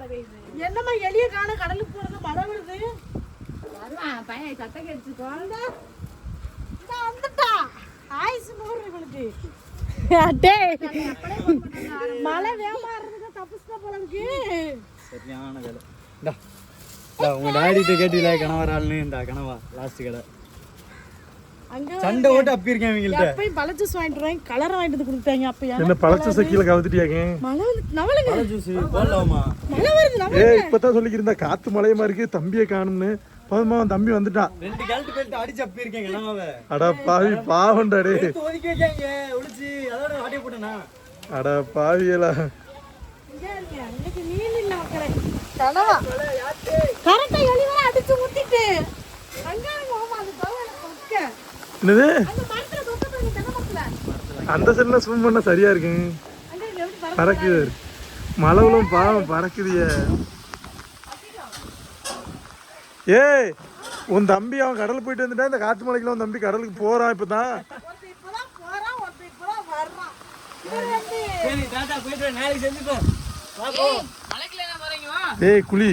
மழை பெய்யுது என்னம்மா எளிய காண கடலுக்கு போறது மழை வருது. வருவான் பையன் சட்டை கடிச்சுக்கோ இந்த வந்துட்டா. ஆயுசு நூறு இவளுக்கு. அட்டே மழை வேகமா இருந்தது தப்புச்சுட்டா போல இருக்கு. சரியான வேலை. உங்க டாடிட்ட கேட்டீங்களா கணவராள்னு இந்த கனவா லாஸ்ட் கடை. சண்டை ஓட்டு அப்பியிருக்கேன் இவங்கள்ட்ட. எப்பயும் பழ ஜூஸ் வாங்கிட்டு வருவாங்க கலர் வாங்கிட்டு வந்து கொடுத்தாங்க அப்ப என்ன பழச்ச சக்கியில கவுத்துட்டியாங்க மழை வருது ஏ இப்பதான் சொல்லிக்கிருந்தா காத்து மலையமா இருக்கு? தம்பியை காணும்னு. போதுமா தம்பி வந்துட்டான் ரெண்டு கேள்வி பேர்ட்டு அடிச்சு அப்பியிருக்கேன் கனவாவை அட பாவி பாவண்டா டே எடுத்து ஒதுக்கி வைக்காங்க ஒளிச்சு. அதோட வாட்டிய போட்டேனா அட பாவியலா. இங்க இருங்க, இன்னைக்கு மீன் இல்ல மக்களே. கனவா? கரெக்டா எலிவர அடிச்சு ஊத்திட்டு அங்க மாமா அது பவன கொக்க என்னது? அந்த செல்ல ஸ்விம் பண்ண சரியா இருக்கு. பறக்குது. மழவுலும் பாவம் பறக்குதிய. ஏய் உன் தம்பி அவன் கடல் போயிட்டு வந்துட்டா இந்த காத்து மலைக்குள்ள உன் தம்பி கடலுக்கு போறான் இப்பதான் ஏய் குழி.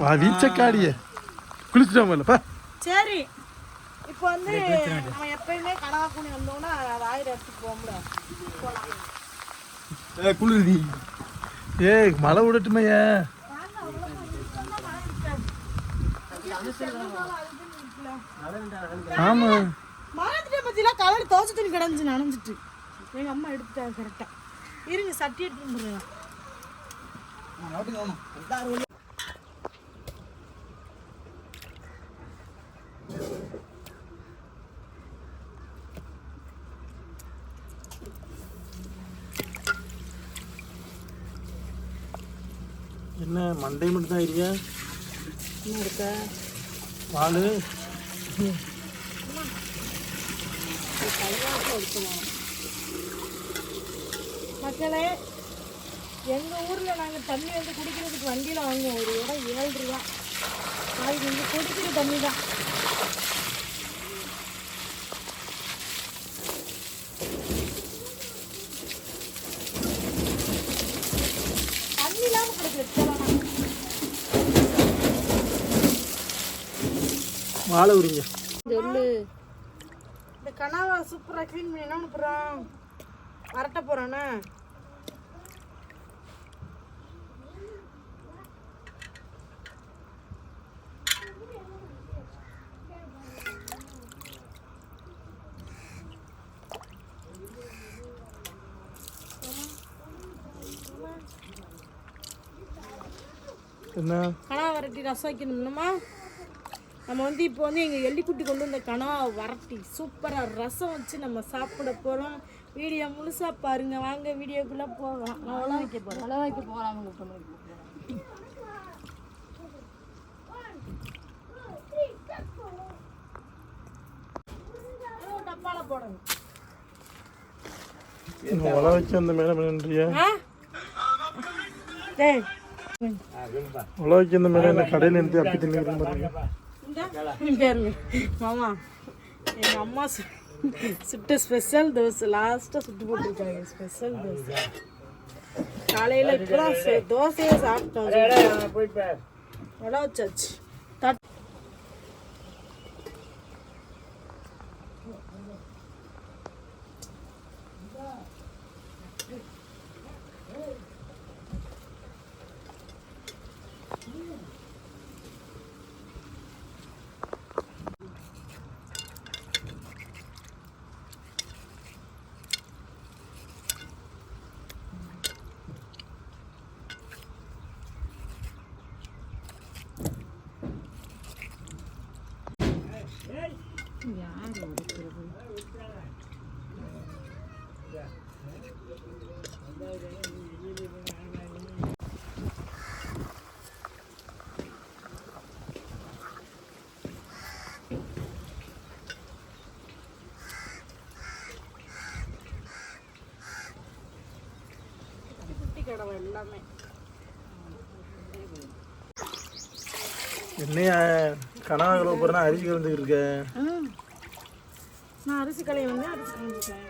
வா வீச்சக்காடிய. சரி. இப்போ வந்து நம்ம எப்பயுமே கனவா கூனி வந்தோம்னா அது ஆயிரம் இடத்துக்கு போக முடியாது குளிர்தி ஏய் மழை விடட்டுமையா ஆமா. மறந்துட்டே பத்திலாம் கலர் தோசை துணி கிடந்துச்சு நனைஞ்சிட்டு. எங்க அம்மா எடுத்துட்டாங்க கரெக்டா இருங்க சட்டி எடுத்து மண்டை மட்டும் தான் இருக்கியா என்ன இருக்க வாழு மக்களே எங்க ஊர்ல நாங்க தண்ணி வந்து குடிக்கிறதுக்கு வண்டியில வாங்குவோம். ஒரு இடம் ஏழு ரூபா. அது இங்க குடிக்கிற தண்ணி தான் தண்ணி இல்லாம கிடைக்கல வாழை விடுங்க சொல்லு. இந்த கனாவா சூப்பரா க்ளீன் பண்ணி என்ன பண்ணுறோம் வரட்ட போறானே? என்ன? கனவா வரட்டி ரசம் வைக்கணும்னுமா? நம்ம வந்து இப்போ வந்து எங்கள் எள்ளிக்குட்டி கொண்டு வந்த கனவா வரட்டி. சூப்பராக ரசம் வச்சு நம்ம சாப்பிட போகிறோம் வீடியோ முழுசாக பாருங்க. வாங்க வீடியோக்குள்ளே போகலாம். நான் உலக வைக்க போகிறேன் மழை வைக்க போகலாம் டப்பால போடணும். வச்சு அந்த டேய். உழ வைக்க அந்த மேடம் என்ன கடையில் இருந்து அப்படி தின்னு பாருங்க மாமா எங்கள் அம்மா சுட்ட ஸ்பெஷல் தோசை. லாஸ்ட்டாக சுட்டு போட்டிருக்காங்க. ஸ்பெஷல் தோசை. காலையில் இப்போதான் தோசையே சாப்பிட்டோம். வடை வச்சாச்சு தட் குட்டி கடவை எல்லாமே என்னையா கனவா கலவை போறேன்னா அரிசி கலந்துக்கிட்டு இருக்கேன் நான் அரிசி கலையை வந்து அரிசி கலந்துட்டேன்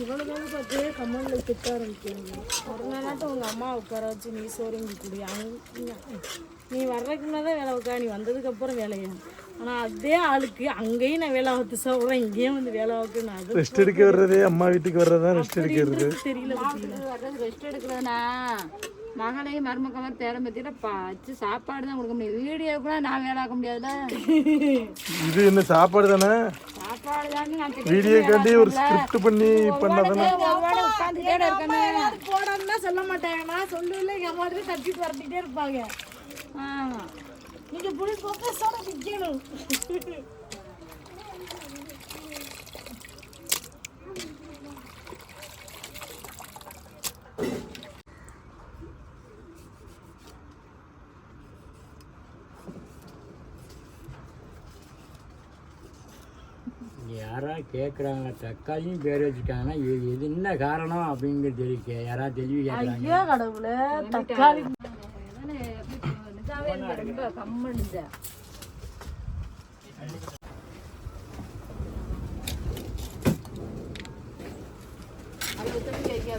இவ்வளோதான் பார்த்து கம்மலில் திட்ட ஆரம்பிக்கிறாங்க. ஒரு நாளாட்டும் உங்கள் அம்மா உட்கார வச்சு நீ சோறுங்கி குடி. அவங்க நீ வர்றதுக்கு தான் வேலை உட்கார. நீ வந்ததுக்கப்புறம் வேலையா? ஆனால் அதே ஆளுக்கு அங்கேயும் நான் வேலை பார்த்து சொல்கிறேன் இங்கேயும் வந்து வேலை பார்க்க நான் ரெஸ்ட் எடுக்க வர்றதே அம்மா வீட்டுக்கு வர்றது தான் ரெஸ்ட் எடுக்கிறது. தெரியல ரெஸ்ட் எடுக்கிறதுனா மகளையும் மருமக்க மாதிரி தேடம் பற்றிட்டு பச்சு சாப்பாடு தான் கொடுக்க முடியும். வீடியோ கூட நான் வேலை ஆக்க முடியாதுல்ல. இது என்ன சாப்பாடு தானே? சாப்பாடு தானே நான் வீடியோக்காண்டி ஒரு ஸ்கிரிப்ட் பண்ணி பண்ணாதானே? உட்காந்து தேட இருக்கேன்னு போடான்னா சொல்ல மாட்டாங்க. நான் சொல்லல அம்மா வந்து கட்டிட்டு வரட்டிகிட்டே இருப்பாங்க ஆமா நீங்கள் புளி ஃபோக்கஸோட நிற்கணும் யாரா கேட்குறாங்க தக்காளியும் பேர் வச்சுருக்காங்கன்னா இது என்ன காரணம் அப்படிங்கிறது தெரியும் யாராவது தெளிவு கேட்குறாங்க ஐயோ கடவுளே தக்காளி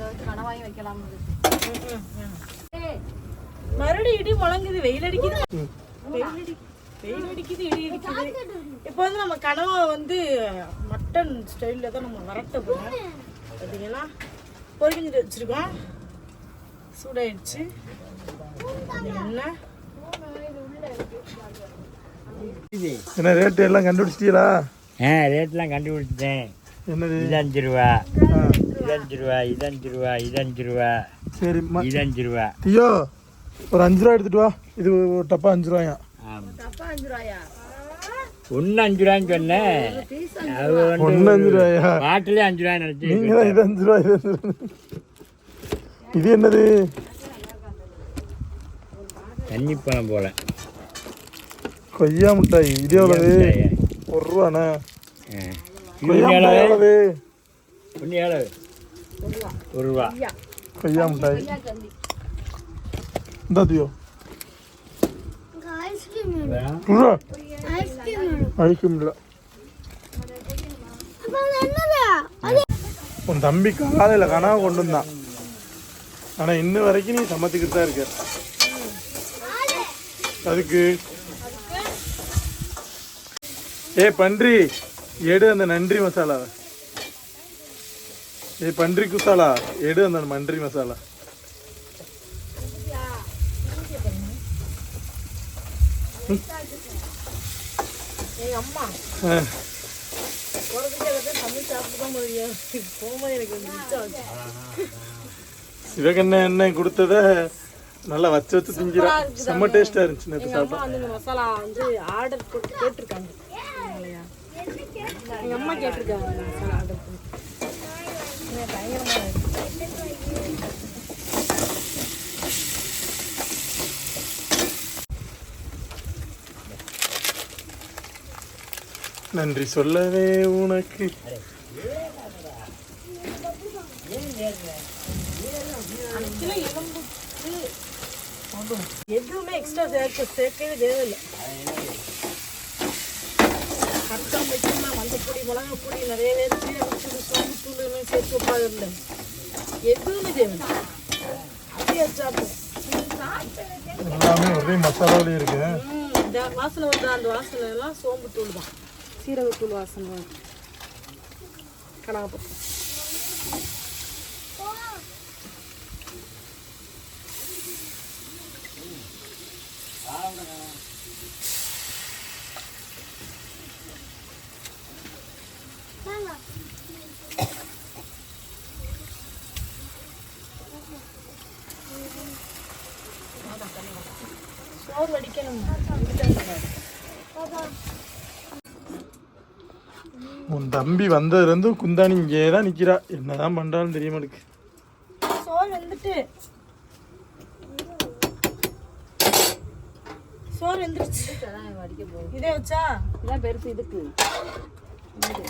வச்சு கனவாயும் வைக்கலாம் மறுபடியும் இடி முழங்குது வெயில் அடிக்குது. வெயில் அடி வெயில் அடிக்குது இடி அடிக்குது. இப்போ வந்து நம்ம கனவா வந்து மட்டன் ஸ்டைலில் தான் நம்ம வரட்ட போகிறோம் பார்த்தீங்கன்னா பொறிக்கிட்டு வச்சுருக்கோம். சூடாயிடுச்சு. என்ன? என்ன ரேட்டு எல்லாம் கண்டுபிடிச்சிட்டீங்களா? ஆ ரேட்லாம் கண்டுபிடிச்சிட்டேன். என்னது? இது அஞ்சு ரூபா. இது அஞ்சு ரூபா இது அஞ்சு ரூபா இது அஞ்சு ரூபா. சரி இது அஞ்சு ரூபா. ஐயோ ஒரு அஞ்சு ரூபா எடுத்துட்டு வா. இது ஒரு டப்பா அஞ்சு ரூபாயா? தப்பா அஞ்சு ரூபாயா? ஒன்று அஞ்சு ரூபான்னு சொன்னேன். ஒன்று அஞ்சு ரூபாயா? பாட்டிலே அஞ்சு ரூபாய் நினச்சி நீங்க தான் இது அஞ்சு ரூபா இது அஞ்சு ரூபா இது என்னது? தண்ணி பழம் போல. கொய்யா மிட்டாய் இது எவ்வளவு ஒரு ரூபாண்ணே எவ்வளவு? ஒரு ரூபா கொய்யா மிட்டாய் இந்த தியோ. ஐஸ்கிரீம் இல்லை. உன் தம்பி காலையில் கனவு கொண்டு வந்தான் ஆனால் இன்ன வரைக்கும் நீ சமத்துக்கிட்டு தான் இருக்க அதுக்கு ஏ பன்றி எடு அந்த நன்றி மசாலாவை ஏ பன்றி குசாலா எடு அந்த நன்றி மசாலா. எங்கள் அம்மா. ஆ, போகிறதுக்கு எல்லாத்தையும் தமிழ் சாப்பிட்டு தான் முடியும் போகும்போது எனக்கு வந்து மிச்சம் ஆச்சு சிவகண்ண எண்ணெய் கொடுத்தத நல்லா வச்சு வச்சு திங்கிறா. செம்ம டேஸ்டா இருந்துச்சு நேற்று சாப்பிட்டா. மசாலா வந்து ஆர்டர் போட்டு கேட்டிருக்காங்க. எங்கள் அம்மா கேட்டிருக்காங்க இந்த மசாலா ஆர்டர் பண்ணி இது பயங்கரமாக இருக்கு நன்றி சொல்லவே உனக்கு. எதுவுமே எக்ஸ்ட்ரா சேர்க்க சேர்க்கவே தேவையில்லை வைக்கணும் மஞ்சப்பொடி மிளகாப்பொடி நிறைய பேர் சீரகத்தூள் சோம்புத்தூள் எல்லாம் சேர்த்து வைப்பாங்க இல்லை எதுவுமே தேவையில்லை அப்படியே சாப்பிடும் எல்லாமே ஒரே மசாலாவிலே இருக்கு இந்த வாசனை வந்து அந்த வாசனை எல்லாம் சோம்புத்தூள் தான் சீரகத்தூள் வாசனை தான் சோறு வடிக்கணும். உன் தம்பி வந்ததுலேருந்து குந்தாணி இங்கே தான் நிற்கிறா என்னதான் பண்ணுறாலும் தெரிய மாட்டேங்குது. சோறு வந்துட்டு. சோறு வந்துருச்சு. இதே வச்சா? இதான் பெருசு இதுக்கு. என்ன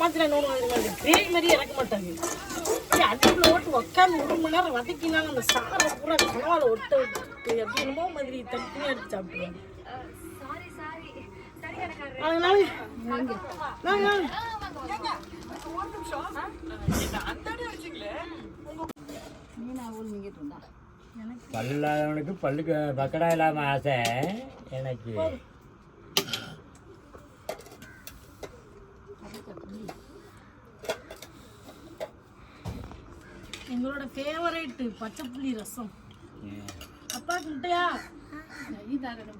எங்க அம்மாச்சில நோடு மாதிரி பேய் மாதிரி இறக்க மாட்டாங்க. அப்படியே அடுப்புல ஓட்டு உட்காந்து ஒரு மணி நேரம் வதக்கினாங்க அந்த சாரை பூரா கனவால ஒட்ட விட்டு அப்படி மாதிரி தண்ணி எடுத்து சாப்பிடுவாங்க. அதனால வாங்க, வாங்க. மீன் பல்லு இல்லாதவனுக்கு பல்லுக்கு பக்கடா இல்லாம ஆசை. எனக்கு எங்களோட ஃபேவரேட் பச்சை புளி ரசம். அப்பாக்கு முட்டையா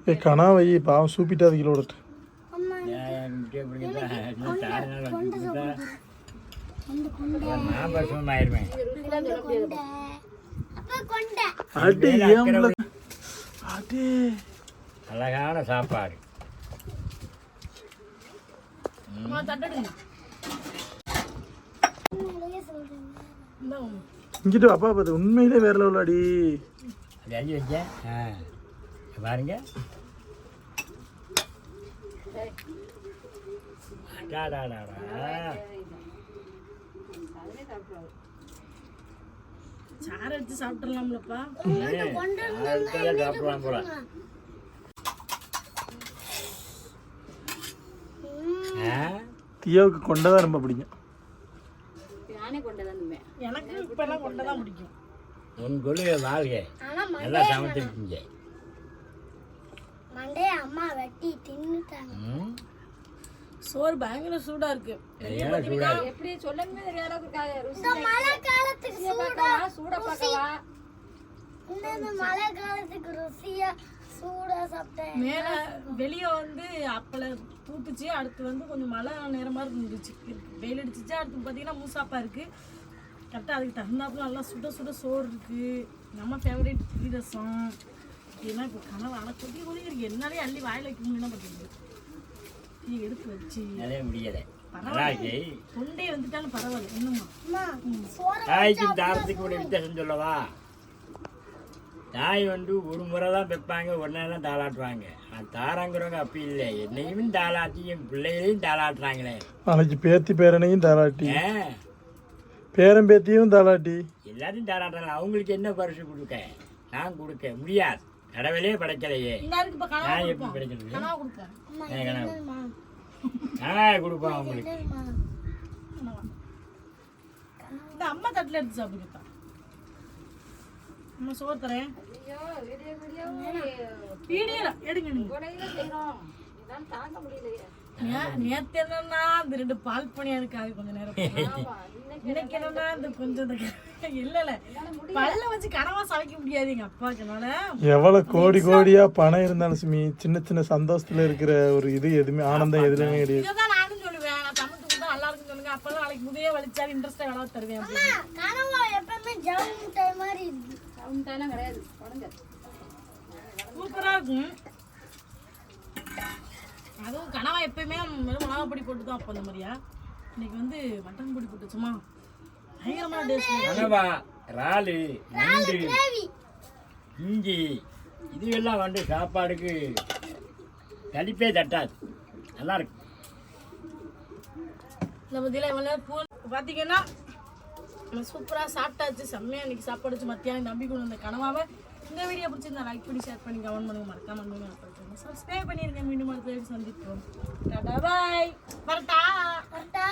ஏ கனா வை பாவம் கிலோ அடி ஏம்பல அடி. அழகான சாப்பாடு. தட்டடுங்க. இங்கிட்டு அப்பா பார்த்து உண்மையிலே வேற லெவல் அடி அது அள்ளி வச்சேன் ஆ. பாருங்க. சாறு எடுத்து சாப்பிட்டுடலாம்லப்பா. அடுத்ததை சாப்பிடலாம் போல. ஆ? தியாவுக்கு கொண்டதான் ரொம்ப பிடிக்கும். நானே கொண்டு வந்துவேன் எனக்கு இப்பெல்லாம் கொண்டதான் பிடிக்கும். உன் கொள்கை வாழ்க. நல்லா சமைச்சிருக்கீங்க மண்டே அம்மா வெட்டி தின்னுட்டாங்க. சோறு பயங்கர சூடா இருக்கு. எப்படி சொல்லணுமே தெரியாத இருக்காது ருசி? மழை காலத்துக்கு சூடா பார்க்கவா? சூட பார்க்கவா? இந்த இந்த மழை காலத்துக்கு ருசியா சூடா சாப்பிட்டேன் மேல வெளிய வந்து அப்பல தூத்துச்சு அடுத்து வந்து கொஞ்சம் மழை நேரமா இருந்துச்சு. இருக்கு. வெயில் அடிச்சிச்சு அடுத்து பாத்தீங்கன்னா மூசாப்பா இருக்கு. கரெக்டாக அதுக்கு தகுந்தாப்புல நல்லா சுட சுட சோறு இருக்கு. நம்ம ஃபேவரேட் புளி ரசம் ஏன்னா இப்போ கனவு ஆனால் கொதி கொதி இருக்கு. என்னாலே அள்ளி வாயில வைக்க முடியும்னா பார்த்தீங்க டீ எடுத்து வச்சு. முடியலை. தொண்டை வந்துட்டாலும் பரவாயில்ல. என்னம்மா? அம்மா சோறு தாய்க்கும் தாரத்துக்கு ஒரு வித்தியாசம் சொல்லவா? தாய் வந்து ஒரு முறை தான் வைப்பாங்க உடனே தான் தாளாட்டுவாங்க. ஆனால் தாராங்கிறவங்க அப்படி இல்லை. என்னையும் தாளாட்டி என் பிள்ளைகளையும் தாளாட்டுறாங்களே. நாளைக்கு பேத்தி பேரனையும் தாளாட்டி. ஏ பேரன் பேத்தியும் தாளாட்டி எல்லாத்தையும் தாளாட்டுறாங்க அவங்களுக்கு என்ன பரிசு கொடுக்க? நான் கொடுக்க. முடியாது. கடவுளே படைக்கலையே. நான் எப்படி கொடுப்போம். படைக்கிறது? கனவா நான் கொடுப்பேன் அவங்களுக்கு. அம்மா தட்டில் எடுத்து சாப்பிடுப்பா அம்மா சோறு தரேன். ஐயோ வீடியோ வீடியோ வீடியோ எடுங்க நீங்க. கொடையில செய்யறோம். இதான் தாங்க முடியலையே. நேத்து என்னன்னா இந்த ரெண்டு பால் பணியா இருக்காது கொஞ்ச நேரம். இன்னைக்கு என்னன்னா இந்த கொஞ்சம் இந்த க- இல்ல. இல்ல பல்ல வச்சு கனவா சமைக்க முடியாது எங்க அப்பாக்குனால எவ்வளவு கோடி கோடியா பணம் இருந்தாலும் சுமி சின்ன சின்ன சந்தோஷத்துல இருக்கிற ஒரு இது எதுவுமே ஆனந்தம் எதுலையுமே கிடையாது. இதான் நானும் சொல்லுவேன். நான் சமைச்சு கொடுத்தா நல்லா இருக்குன்னு சொல்லுங்க. அப்பதான் நாளைக்கு முதையே வலிச்சாலும் இன்ட்ரெஸ்டா வேலை தருவேன். கனவா எப்பவுமே முட்டை மாதிரி கிடையாது சூப்பரா இருக்கும். அதுவும் கனவா எப்பயுமே வெறும் மிளகா பொடி போட்டு தான் அப்போ அந்த மாதிரியா? இன்னைக்கு வந்து மட்டன் பொடி போட்டு சும்மா பயங்கரமான டேஸ்ட் கனவா இறாலு நண்டு இஞ்சி இதுவெல்லாம் வந்து சாப்பாடுக்கு கழிப்பே தட்டாது. நல்லா இருக்கு. இந்த பத்தியில இவ்வளோ பூ பார்த்தீங்கன்னா நம்ம சூப்பராக சாப்பிட்டாச்சு. செம்மையாக இன்னைக்கு சாப்பாடு வச்சு மத்தியானம் தம்பி கொண்டு வந்த கனவாவை இந்த வீடியோ பிடிச்சிருந்தா லைக் பண்ணி ஷேர் பண்ணி கமெண்ட் பண்ணுங்க. மறக்காம பண்ணுங்க சப்ஸ்கிரைப் பண்ணிருங்க. மீண்டும் அடுத்த சந்திப்போம். டாடா பாய் வரட்டா கரெக்டா